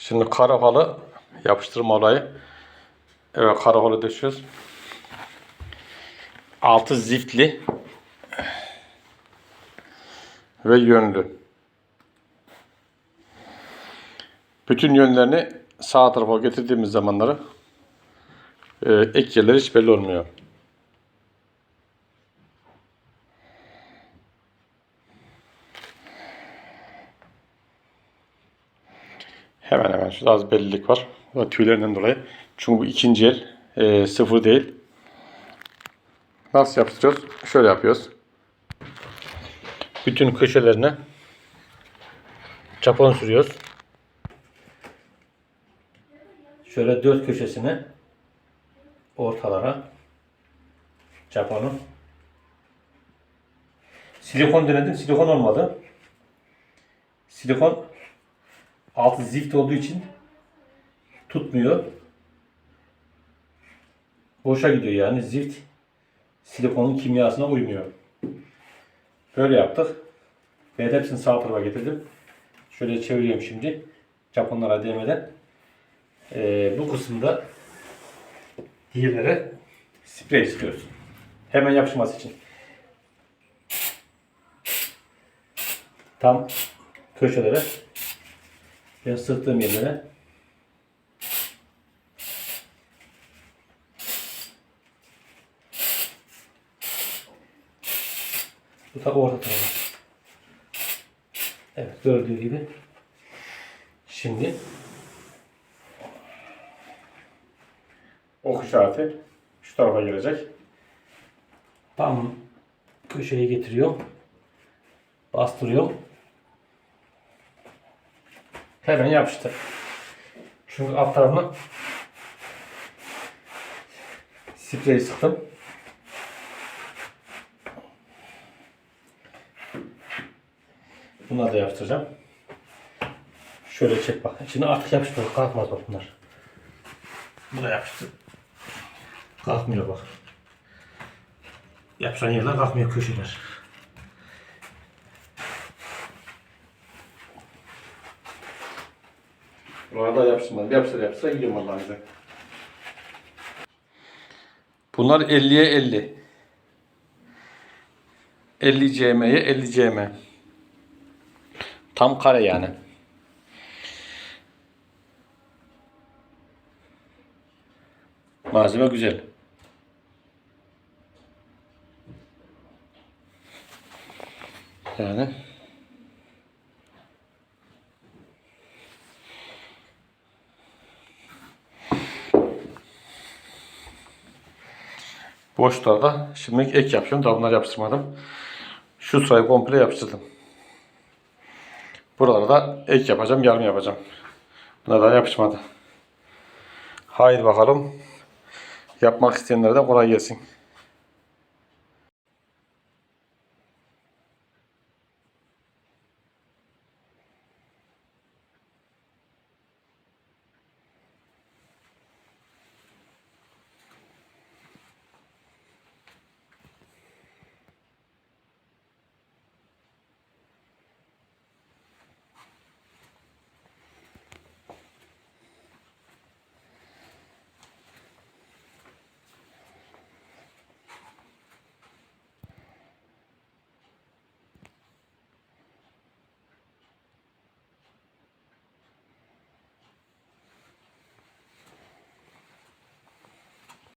Şimdi karafalı yapıştırma olayı. Evet karafalı döşüyoruz. Altı ziftli ve yönlü. Bütün yönlerini sağ tarafa getirdiğimiz zamanları e, ek yerleri hiç belli olmuyor. Hemen hemen şurada az bellilik var. Bu tüylerinden dolayı. Çünkü bu ikinci el e, sıfır değil. Nasıl yapıyoruz? Şöyle yapıyoruz. Bütün köşelerine çapon sürüyoruz. Şöyle dört köşesine ortalara çaponu. Silikon denedim. Silikon olmadı. Silikon altı zift olduğu için tutmuyor. Boşa gidiyor yani zift silikonun kimyasına uymuyor. Böyle yaptık. Ben hepsini sağ tarafa getirdim. Şöyle çeviriyorum şimdi. Japonlara değmeden. Ee, bu kısımda diğerlere sprey istiyoruz. Hemen yapışması için. Tam köşelere ben sırttığım yerlere Bu da orta tarafa. Evet gördüğü gibi. Şimdi ok işareti şu tarafa gelecek. Tam köşeye getiriyorum. Bastırıyorum. Hemen yapıştır. Çünkü alt tarafına sprey sıktım. Bunları da yapıştıracağım. Şöyle çek bak. Şimdi artık yapıştır. Kalkmaz bak bunlar. Bu da yapıştır. Kalkmıyor bak. Yapışan yerler kalkmıyor köşeler. Buralarda yapıştırmadım. Yapıştır yapıştır gidiyorum Allah'ın izniyle. Bunlar 50'ye 50. 50 cm'ye 50 cm. Tam kare yani. Malzeme güzel. Yani boşlarda şimdi ek yapıyorum. Daha bunları yapıştırmadım. Şu sırayı komple yapıştırdım. Buralara da ek yapacağım, yarım yapacağım. Buna da yapışmadı. Haydi bakalım. Yapmak isteyenlere de kolay gelsin.